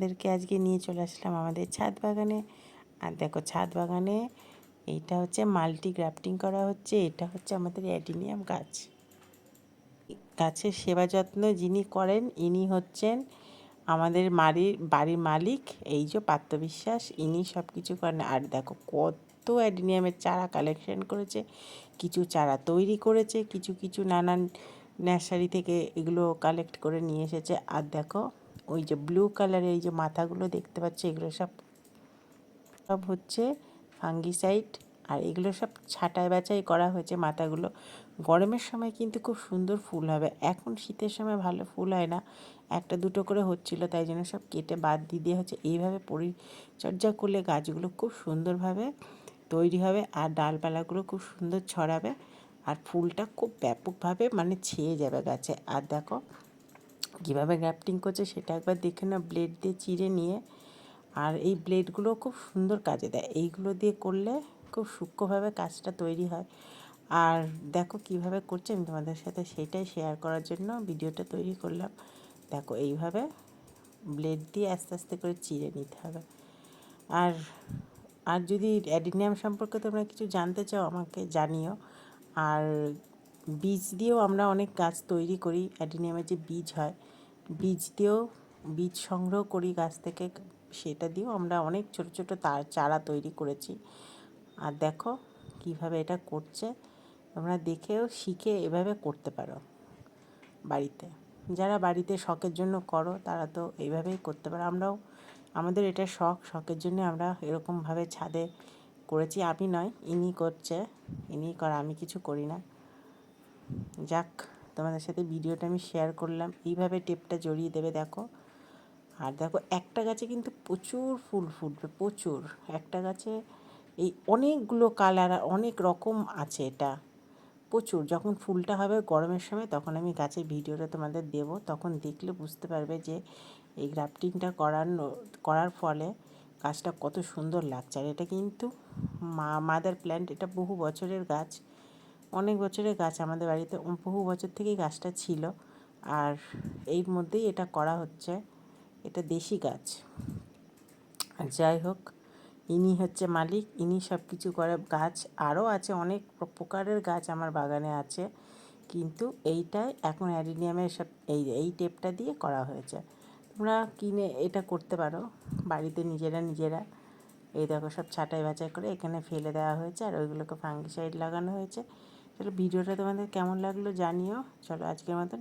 তোমাদেরকে আজকে নিয়ে চলে আসলাম আমাদের ছাদ বাগানে। আর দেখো ছাদ বাগানে এইটা হচ্ছে মাল্টি গ্রাফটিং করা হচ্ছে, এটা হচ্ছে আমাদের অ্যাডিনিয়াম গাছ। গাছের সেবা যত্ন যিনি করেন, ইনি হচ্ছেন আমাদের বাড়ির বাড়ির মালিক, এই যে পাত্র বিশ্বাস ইনি সব কিছু করেন। আর দেখো কত অ্যাডিনিয়ামের চারা কালেকশন করেছে, কিছু চারা তৈরি করেছে, কিছু কিছু নানান নার্সারি থেকে এগুলো কালেক্ট করে নিয়ে এসেছে। আর দেখো ওই যে ব্লু কালারের এই যে মাথাগুলো দেখতে পাচ্ছ, এগুলো সব সব হচ্ছে ফাঙ্গিসাইড আর এগুলো সব ছাটাই বাছাই করা হয়েছে মাথাগুলো। গরমের সময় কিন্তু খুব সুন্দর ফুল হবে। এখন শীতের সময় ভালো ফুল হয় না। একটা দুটো করে হচ্ছিল, তাই জন্য সব কেটে বাদ দিয়ে দেওয়া হচ্ছে এইভাবে পরিচর্যা করলে গাছগুলো খুব সুন্দরভাবে তৈরি হবে আর ডালপালাগুলো খুব সুন্দর ছড়াবে। আর ফুলটা খুব ব্যাপকভাবে মানে ছেয়ে যাবে গাছে। আর দেখো কীভাবে গ্রাফটিং করছে সেটা একবার দেখে না ব্লেড দিয়ে চিড়ে নিয়ে। আর এই ব্লেডগুলো খুব সুন্দর কাজে দেয়। এইগুলো দিয়ে করলে খুব সূক্ষ্মভাবে কাজটা তৈরি হয়। আর দেখো কীভাবে করছে, আমি তোমাদের সাথে সেটাই শেয়ার করার জন্য ভিডিওটা তৈরি করলাম। দেখো এইভাবে ব্লেড দিয়ে আস্তে আস্তে করে চিড়ে নিতে হবে। আর আর যদি অ্যাডিনিয়াম সম্পর্কে তোমরা কিছু জানতে চাও, আমাকে জানিও। আর বীজ দিয়েও আমরা অনেক গাছ তৈরি করি, অ্যাডিনিয়ামের যে বীজ হয়। বীজ দিয়েও বীজ সংগ্রহ করি গাছ থেকে, সেটা দিয়েও আমরা অনেক ছোট ছোট তার, চারা তৈরি করেছি। আর দেখো কীভাবে এটা করছে, তোমরা দেখেও শিখে এভাবে করতে পারো বাড়িতে। যারা বাড়িতে শখের জন্য করো, তারা তো এইভাবেই করতে পারো। আমরাও, আমাদের এটা শখ, শখের জন্য আমরা এরকমভাবে ছাদে করেছি। আমি নয়, ইনি করছে, ইনি করা, আমি কিছু করি না। যাক। তোমাদের সাথে ভিডিওটা আমি শেয়ার করলাম। এইভাবে টেপটা জড়িয়ে দেবে দেখো। আর দেখো, একটা গাছে কিন্তু প্রচুর ফুল ফুটবে, প্রচুর। একটা গাছে এই অনেকগুলো কালার আর অনেক রকম আছে এটা। প্রচুর। যখন ফুলটা হবে গরমের সময়, তখন আমি গাছের ভিডিওটা তোমাদের দেব। তখন দেখলে বুঝতে পারবে যে এই গ্রাফটিংটা করানো করার ফলে গাছটা কত সুন্দর লাগছে। আর এটা কিন্তু মা মাদার প্ল্যান্ট এটা বহু বছরের গাছ। অনেক বছরের গাছ আমাদের বাড়িতে বহু বছর থেকেই গাছটা ছিল। আর এর মধ্যেই এটা করা হচ্ছে, এটা দেশি গাছ। আর যাই হোক, ইনি হচ্ছে মালিক, ইনি সব কিছু করে গাছ, আরও আছে অনেক প্রকারের গাছ আমার বাগানে আছে। কিন্তু এইটাই এখন অ্যারিনিয়ামের সব, এই এই টেপটা দিয়ে করা হয়েছে। তোমরা কিনে, এটা করতে পারো, বাড়িতে নিজেরা নিজেরা। এই দেখো সব ছাটাই বাছাই করে এখানে ফেলে দেওয়া হয়েছে, আর ওইগুলোকে ফাঙ্গিসাইড লাগানো হয়েছে। চলো ভিডিওটা তোমাদের কেমন লাগল জানিও। চলো আজকের মতন।